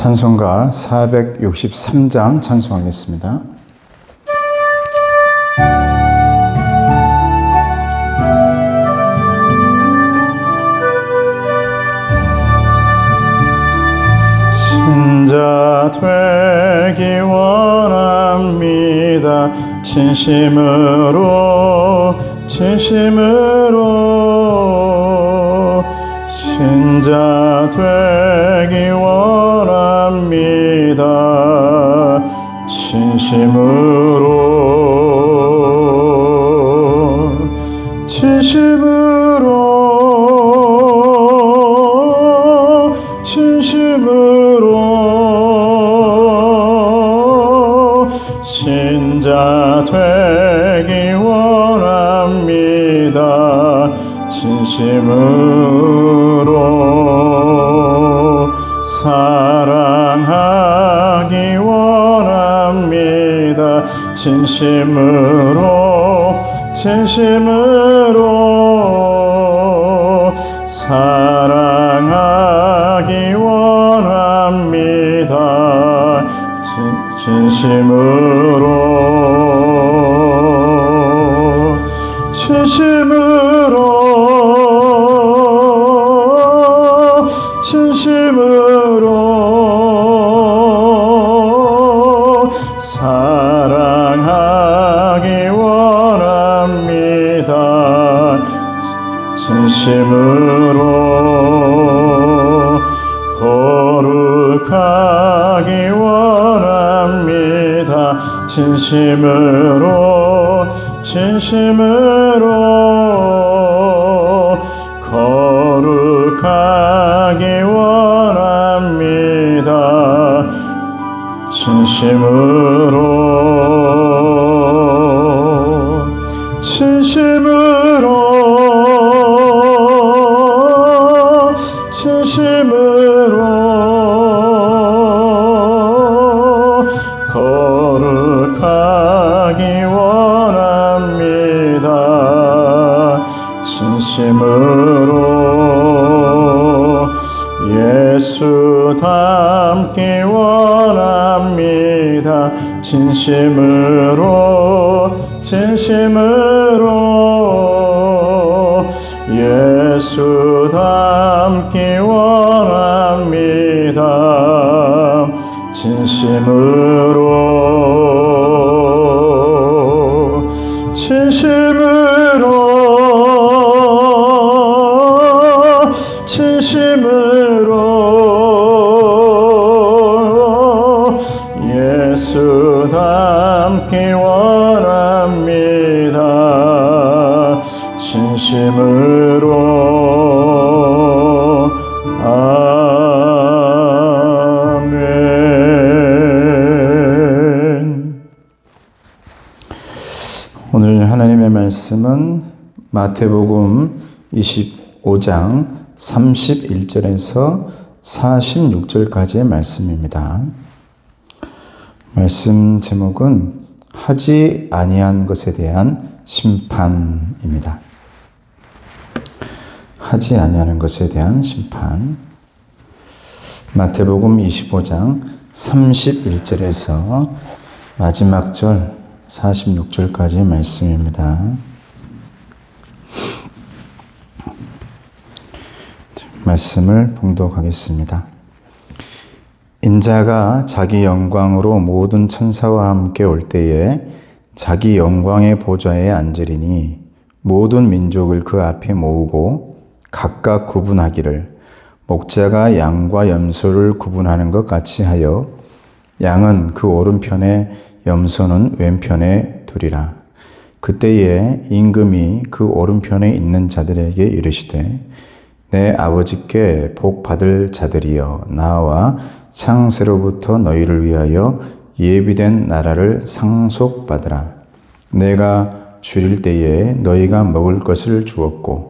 찬송가 463장 찬송하겠습니다. 신자 되기 원합니다. 진심으로 진심으로 신자 되기 원합니다. 진심으로 진심으로 진심으로 사랑하기 원합니다. 진, 진심으로 진심으로 진심으로 거룩하기 원합니다. 진심으로 진심으로 예수 닮기 원합니다. 진심으로 진심으로 진심으로 아멘. 오늘 하나님의 말씀은 마태복음 25장 31절에서 46절까지의 말씀입니다. 말씀 제목은 하지 아니한 것에 대한 심판입니다. 하지 아니하는 것에 대한 심판. 마태복음 25장 31절에서 마지막 절 46절까지의 말씀입니다. 말씀을 봉독하겠습니다. 인자가 자기 영광으로 모든 천사와 함께 올 때에 자기 영광의 보좌에 앉으리니 모든 민족을 그 앞에 모으고 각각 구분하기를 목자가 양과 염소를 구분하는 것 같이 하여 양은 그 오른편에 염소는 왼편에 두리라. 그때에 임금이 그 오른편에 있는 자들에게 이르시되 내 아버지께 복 받을 자들이여 나와 창세로부터 너희를 위하여 예비된 나라를 상속받으라. 내가 줄일 때에 너희가 먹을 것을 주었고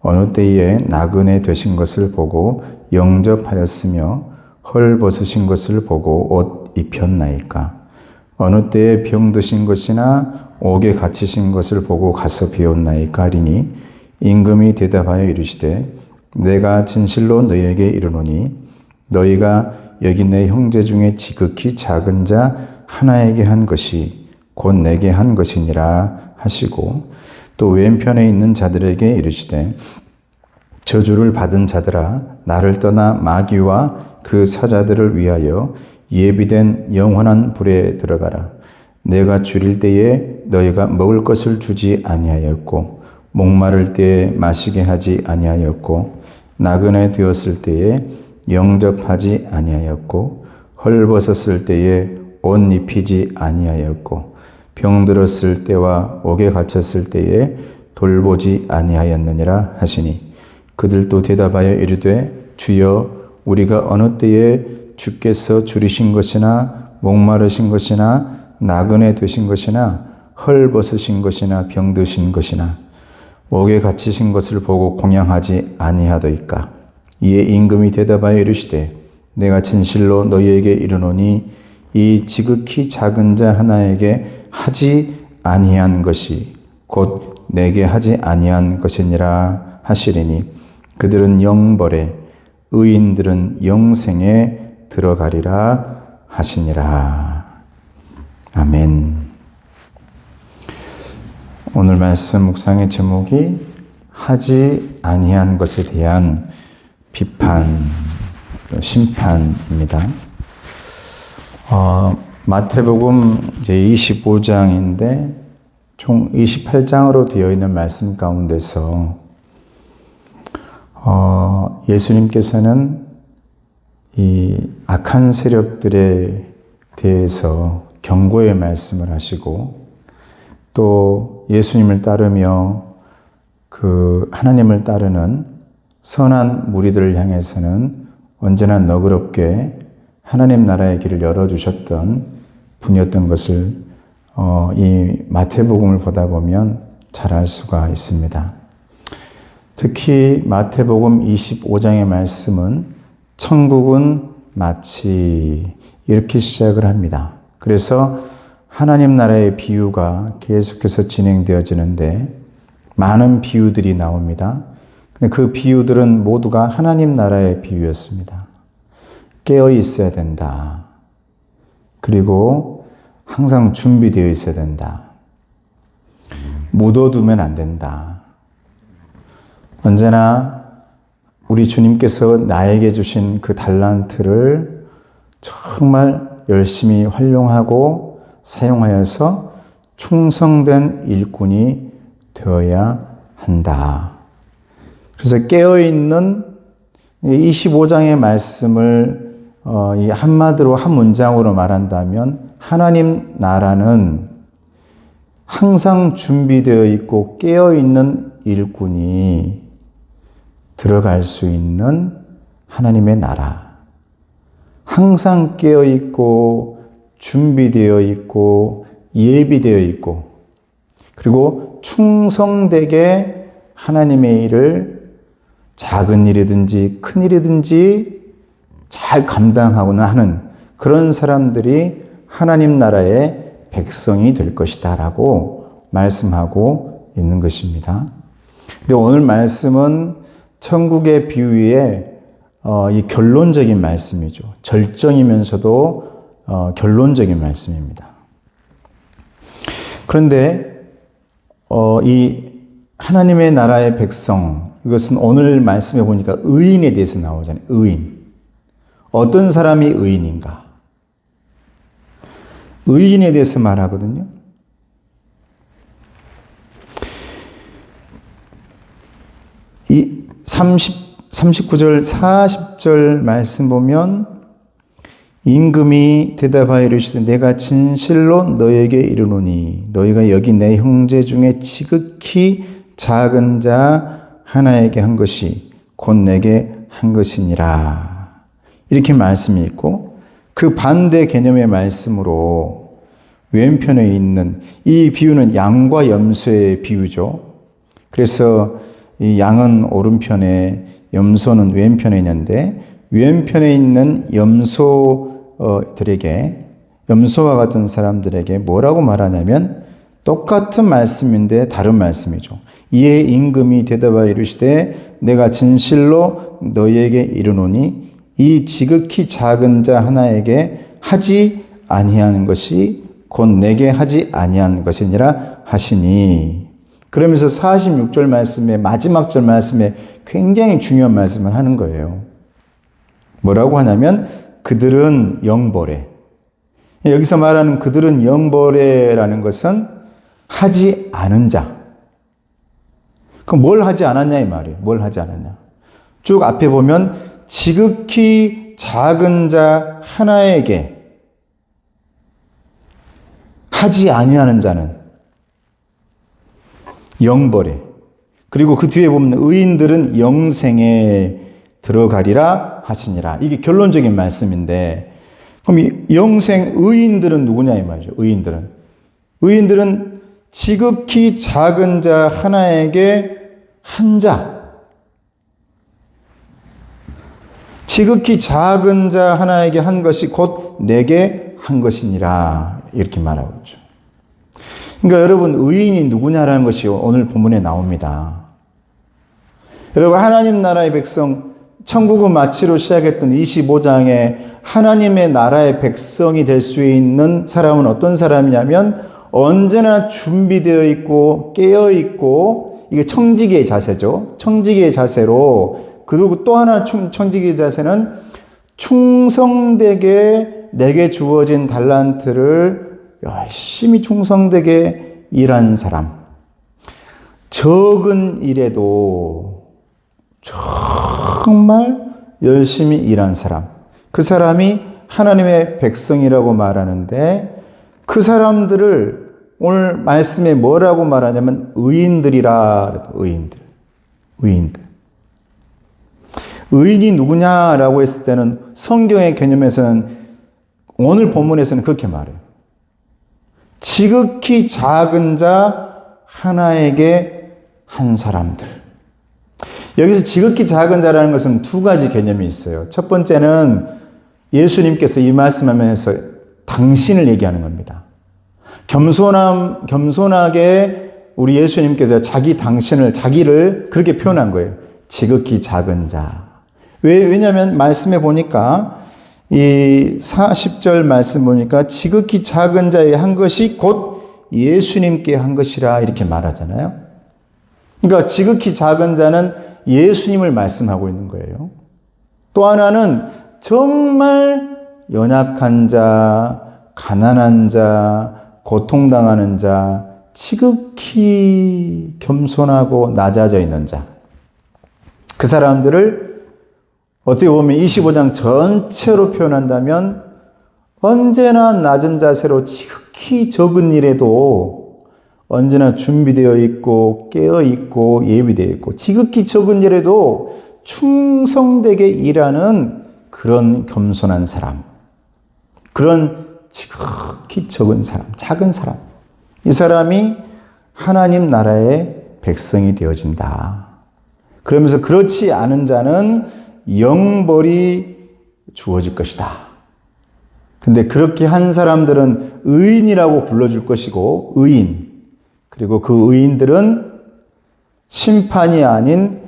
어느 때에 나그네 되신 것을 보고 영접하였으며 헐 벗으신 것을 보고 옷 입혔나이까? 어느 때에 병 드신 것이나 옥에 갇히신 것을 보고 가서 비웠나이까 하리니 임금이 대답하여 이르시되 내가 진실로 너희에게 이르노니 너희가 여기 내 형제 중에 지극히 작은 자 하나에게 한 것이 곧 내게 한 것이니라 하시고 또 왼편에 있는 자들에게 이르시되 저주를 받은 자들아 나를 떠나 마귀와 그 사자들을 위하여 예비된 영원한 불에 들어가라. 내가 줄일 때에 너희가 먹을 것을 주지 아니하였고 목마를 때에 마시게 하지 아니하였고 나그네 되었을 때에 영접하지 아니하였고 헐벗었을 때에 옷 입히지 아니하였고 병들었을 때와 옥에 갇혔을 때에 돌보지 아니하였느니라 하시니 그들도 대답하여 이르되 주여 우리가 어느 때에 주께서 줄이신 것이나 목마르신 것이나 나그네 되신 것이나 헐벗으신 것이나 병드신 것이나 옥에 갇히신 것을 보고 공양하지 아니하더이까? 이에 임금이 대답하여 이르시되 내가 진실로 너희에게 이르노니 이 지극히 작은 자 하나에게 하지 아니한 것이 곧 내게 하지 아니한 것이니라 하시리니 그들은 영벌에 의인들은 영생에 들어가리라 하시니라 아멘. 오늘 말씀 묵상의 제목이 하지 아니한 것에 대한 비판, 심판입니다. 어, 마태복음 이제 25장인데 총 28장으로 되어 있는 말씀 가운데서 어, 예수님께서는 이 악한 세력들에 대해서 경고의 말씀을 하시고 또 예수님을 따르며 그 하나님을 따르는 선한 무리들을 향해서는 언제나 너그럽게 하나님 나라의 길을 열어주셨던 분이었던 것을 어, 이 마태복음을 보다 보면 잘 알 수가 있습니다. 특히 마태복음 25장의 말씀은 천국은 마치 이렇게 시작을 합니다. 그래서 하나님 나라의 비유가 계속해서 진행되어지는데 많은 비유들이 나옵니다. 근데 그 비유들은 모두가 하나님 나라의 비유였습니다. 깨어 있어야 된다. 그리고 항상 준비되어 있어야 된다. 묻어두면 안 된다. 언제나 우리 주님께서 나에게 주신 그 달란트를 정말 열심히 활용하고 사용하여서 충성된 일꾼이 되어야 한다. 그래서 깨어있는 25장의 말씀을 어, 이 한마디로 한 문장으로 말한다면 하나님 나라는 항상 준비되어 있고 깨어 있는 일꾼이 들어갈 수 있는 하나님의 나라. 항상 깨어 있고 준비되어 있고 예비되어 있고 그리고 충성되게 하나님의 일을 작은 일이든지 큰 일이든지 잘 감당하고는 하는 그런 사람들이 하나님 나라의 백성이 될 것이다 라고 말씀하고 있는 것입니다. 근데 오늘 말씀은 천국의 비유의 어, 이 결론적인 말씀이죠. 절정이면서도 어, 결론적인 말씀입니다. 그런데 어, 이 하나님의 나라의 백성 이것은 오늘 말씀해 보니까 의인에 대해서 나오잖아요. 의인. 어떤 사람이 의인인가? 의인에 대해서 말하거든요. 이 30, 39절, 40절 말씀 보면 임금이 대답하여 이르시되 내가 진실로 너에게 이르노니 너희가 여기 내 형제 중에 지극히 작은 자 하나에게 한 것이 곧 내게 한 것이니라. 이렇게 말씀이 있고 그 반대 개념의 말씀으로 왼편에 있는 이 비유는 양과 염소의 비유죠. 그래서 이 양은 오른편에 염소는 왼편에 있는데 왼편에 있는 염소들에게 염소와 같은 사람들에게 뭐라고 말하냐면 똑같은 말씀인데 다른 말씀이죠. 이에 임금이 대답하여 이르시되 내가 진실로 너희에게 이르노니 이 지극히 작은 자 하나에게 하지 아니하는 것이 곧 내게 하지 아니한 것이니라 하시니 그러면서 46절 말씀에 마지막 절 말씀에 굉장히 중요한 말씀을 하는 거예요. 뭐라고 하냐면 그들은 영벌에 여기서 말하는 그들은 영벌에라는 것은 하지 않은 자. 그럼 뭘 하지 않았냐 이 말이에요. 뭘 하지 않았냐. 쭉 앞에 보면 지극히 작은 자 하나에게 하지 아니하는 자는 영벌에 그리고 그 뒤에 보면 의인들은 영생에 들어가리라 하시니라. 이게 결론적인 말씀인데 그럼 이 영생 의인들은 누구냐 이 말이죠. 의인들은 의인들은 지극히 작은 자 하나에게 한 자. 지극히 작은 자 하나에게 한 것이 곧 내게 한 것이니라. 이렇게 말하고 있죠. 그러니까 여러분, 의인이 누구냐라는 것이 오늘 본문에 나옵니다. 여러분, 하나님 나라의 백성, 천국은 마치로 시작했던 25장에 하나님의 나라의 백성이 될 수 있는 사람은 어떤 사람이냐면 언제나 준비되어 있고 깨어 있고 이게 청지기의 자세죠. 청지기의 자세로 그리고 또 하나 청지기의 자세는 충성되게 내게 주어진 달란트를 열심히 충성되게 일한 사람. 적은 일에도 정말 열심히 일한 사람. 그 사람이 하나님의 백성이라고 말하는데 그 사람들을 오늘 말씀에 뭐라고 말하냐면 의인들이라 의인들. 의인들. 의인이 누구냐라고 했을 때는 성경의 개념에서는 오늘 본문에서는 그렇게 말해요. 지극히 작은 자 하나에게 한 사람들. 여기서 지극히 작은 자라는 것은 두 가지 개념이 있어요. 첫 번째는 예수님께서 이 말씀하면서 당신을 얘기하는 겁니다. 겸손함, 겸손하게 우리 예수님께서 자기 당신을, 자기를 그렇게 표현한 거예요. 지극히 작은 자. 왜, 왜냐면 말씀에 보니까 이 40절 말씀 보니까 지극히 작은 자의 한 것이 곧 예수님께 한 것이라 이렇게 말하잖아요. 그러니까 지극히 작은 자는 예수님을 말씀하고 있는 거예요. 또 하나는 정말 연약한 자, 가난한 자, 고통당하는 자, 지극히 겸손하고 낮아져 있는 자. 그 사람들을 어떻게 보면 25장 전체로 표현한다면 언제나 낮은 자세로 지극히 적은 일에도 언제나 준비되어 있고 깨어 있고 예비되어 있고 지극히 적은 일에도 충성되게 일하는 그런 겸손한 사람. 그런 지극히 적은 사람, 작은 사람. 이 사람이 하나님 나라의 백성이 되어진다. 그러면서 그렇지 않은 자는 영벌이 주어질 것이다. 근데 그렇게 한 사람들은 의인이라고 불러줄 것이고, 의인. 그리고 그 의인들은 심판이 아닌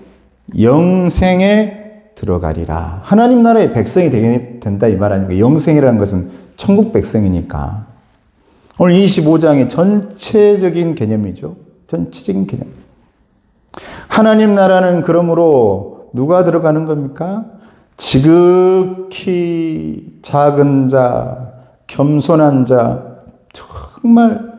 영생에 들어가리라. 하나님 나라의 백성이 되게 된다 이 말 아닙니까? 영생이라는 것은 천국 백성이니까. 오늘 25장의 전체적인 개념이죠. 전체적인 개념. 하나님 나라는 그러므로 누가 들어가는 겁니까? 지극히 작은 자, 겸손한 자, 정말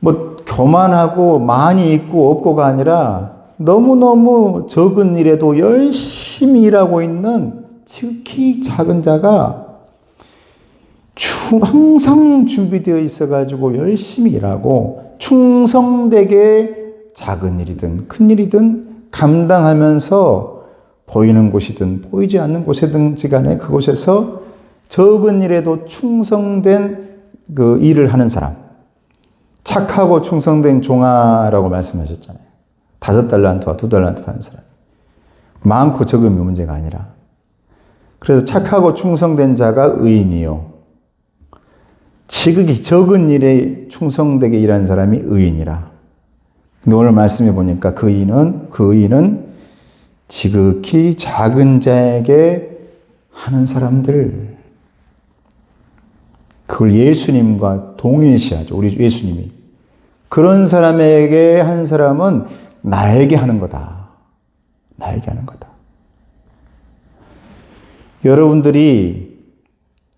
뭐 교만하고 많이 있고 없고가 아니라 너무너무 적은 일에도 열심히 일하고 있는 지극히 작은 자가 항상 준비되어 있어가지고 열심히 일하고 충성되게 작은 일이든 큰 일이든 감당하면서 보이는 곳이든 보이지 않는 곳이든 간에 그곳에서 적은 일에도 충성된 그 일을 하는 사람. 착하고 충성된 종아라고 말씀하셨잖아요. 다섯 달란트와 두 달란트 파는 사람. 많고 적음이 문제가 아니라. 그래서 착하고 충성된 자가 의인이요. 지극히 적은 일에 충성되게 일하는 사람이 의인이라. 근데 오늘 말씀해 보니까 그 의인은, 그 의인은 지극히 작은 자에게 하는 사람들. 그걸 예수님과 동일시하죠. 우리 예수님이. 그런 사람에게 한 사람은 나에게 하는 거다. 나에게 하는 거다. 여러분들이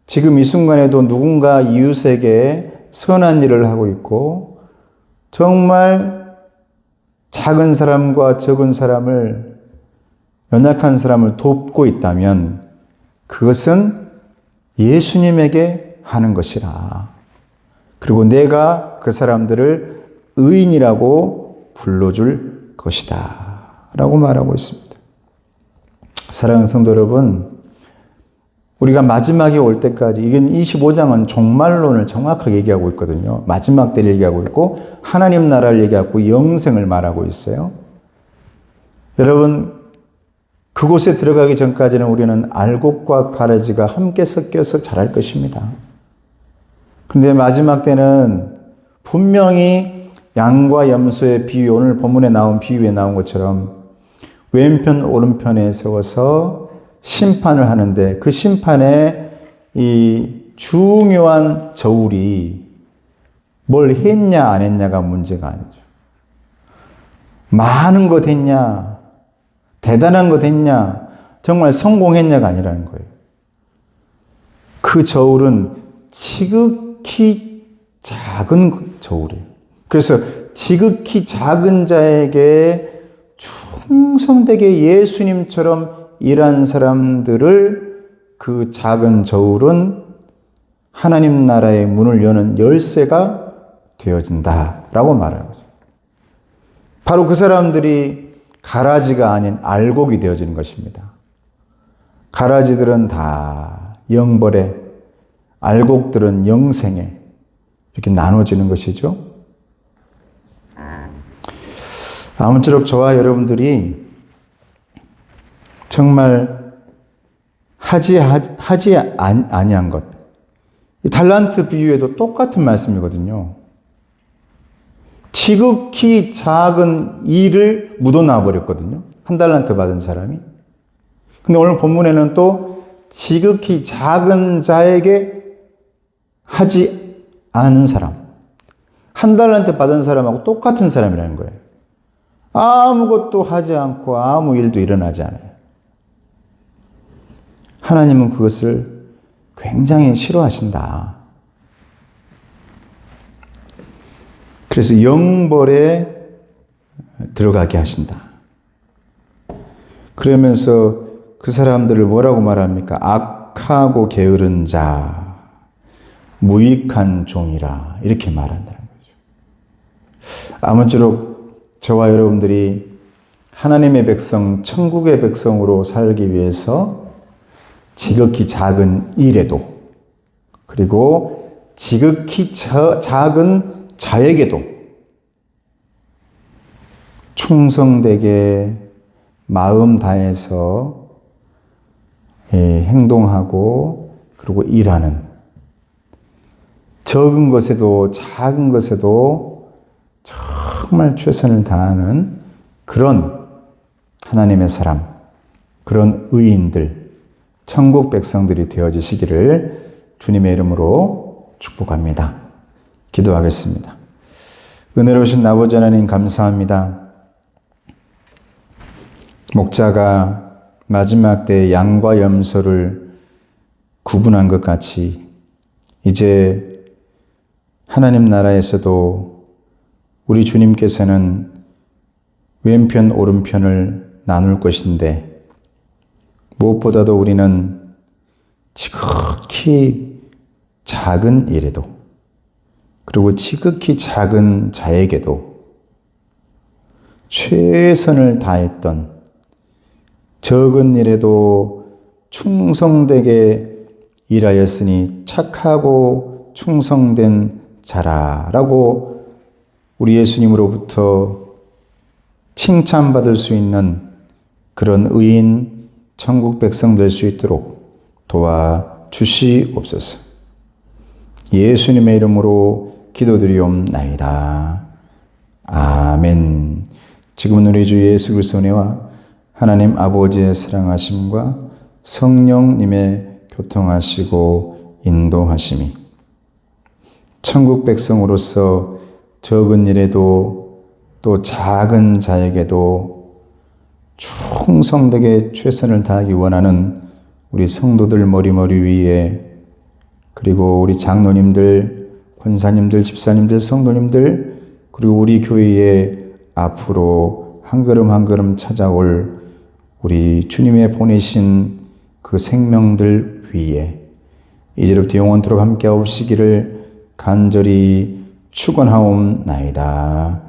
지금 이 순간에도 누군가 이웃에게 선한 일을 하고 있고 정말 작은 사람과 적은 사람을 연약한 사람을 돕고 있다면 그것은 예수님에게 하는 것이라. 그리고 내가 그 사람들을 의인이라고 불러줄 것이다. 라고 말하고 있습니다. 사랑하는 성도 여러분, 우리가 마지막에 올 때까지, 이건 25장은 종말론을 정확하게 얘기하고 있거든요. 마지막 때를 얘기하고 있고, 하나님 나라를 얘기하고, 영생을 말하고 있어요. 여러분, 그곳에 들어가기 전까지는 우리는 알곡과 가라지가 함께 섞여서 자랄 것입니다. 근데 마지막 때는 분명히 양과 염소의 비유, 오늘 본문에 나온 비유에 나온 것처럼 왼편, 오른편에 세워서 심판을 하는데 그 심판에 이 중요한 저울이 뭘 했냐, 안 했냐가 문제가 아니죠. 많은 것 했냐, 대단한 것 했냐, 정말 성공했냐가 아니라는 거예요. 그 저울은 지극히 작은 저울이에요. 그래서 지극히 작은 자에게 충성되게 예수님처럼 일한 사람들을 그 작은 저울은 하나님 나라의 문을 여는 열쇠가 되어진다라고 말하는 거죠. 바로 그 사람들이 가라지가 아닌 알곡이 되어지는 것입니다. 가라지들은 다 영벌에, 알곡들은 영생에 이렇게 나눠지는 것이죠. 아무쪼록 저와 여러분들이 정말 하지 하지 아니한 것. 달란트 비유에도 똑같은 말씀이거든요. 지극히 작은 일을 묻어놔 버렸거든요. 한 달란트 받은 사람이. 근데 오늘 본문에는 또 지극히 작은 자에게 하지 않은 사람. 한 달란트 받은 사람하고 똑같은 사람이라는 거예요. 아무것도 하지 않고 아무 일도 일어나지 않아요. 하나님은 그것을 굉장히 싫어하신다. 그래서 영벌에 들어가게 하신다. 그러면서 그 사람들을 뭐라고 말합니까? 악하고 게으른 자, 무익한 종이라 이렇게 말한다는 거죠. 아무쪼록 저와 여러분들이 하나님의 백성, 천국의 백성으로 살기 위해서 지극히 작은 일에도 그리고 지극히 저, 작은 자에게도 충성되게 마음 다해서 예, 행동하고 그리고 일하는 적은 것에도 작은 것에도 정말 최선을 다하는 그런 하나님의 사람, 그런 의인들, 천국 백성들이 되어지시기를 주님의 이름으로 축복합니다. 기도하겠습니다. 은혜로우신 아버지 하나님 감사합니다. 목자가 마지막 때 양과 염소를 구분한 것 같이 이제 하나님 나라에서도 우리 주님께서는 왼편 오른편을 나눌 것인데 무엇보다도 우리는 지극히 작은 일에도 그리고 지극히 작은 자에게도 최선을 다했던 적은 일에도 충성되게 일하였으니 착하고 충성된 자라라고 우리 예수님으로부터 칭찬받을 수 있는 그런 의인 천국 백성 될 수 있도록 도와 주시옵소서. 예수님의 이름으로 기도드리옵나이다. 아멘. 지금은 우리 주 예수 그리스도의 은혜와 하나님 아버지의 사랑하심과 성령님의 교통하시고 인도하심이 천국 백성으로서 적은 일에도 또 작은 자에게도 충성되게 최선을 다하기 원하는 우리 성도들 머리머리 위에 그리고 우리 장로님들, 권사님들, 집사님들, 성도님들 그리고 우리 교회에 앞으로 한 걸음 한 걸음 찾아올 우리 주님의 보내신 그 생명들 위에 이제부터 영원토록 함께 하시기를 간절히 축원하옵나이다.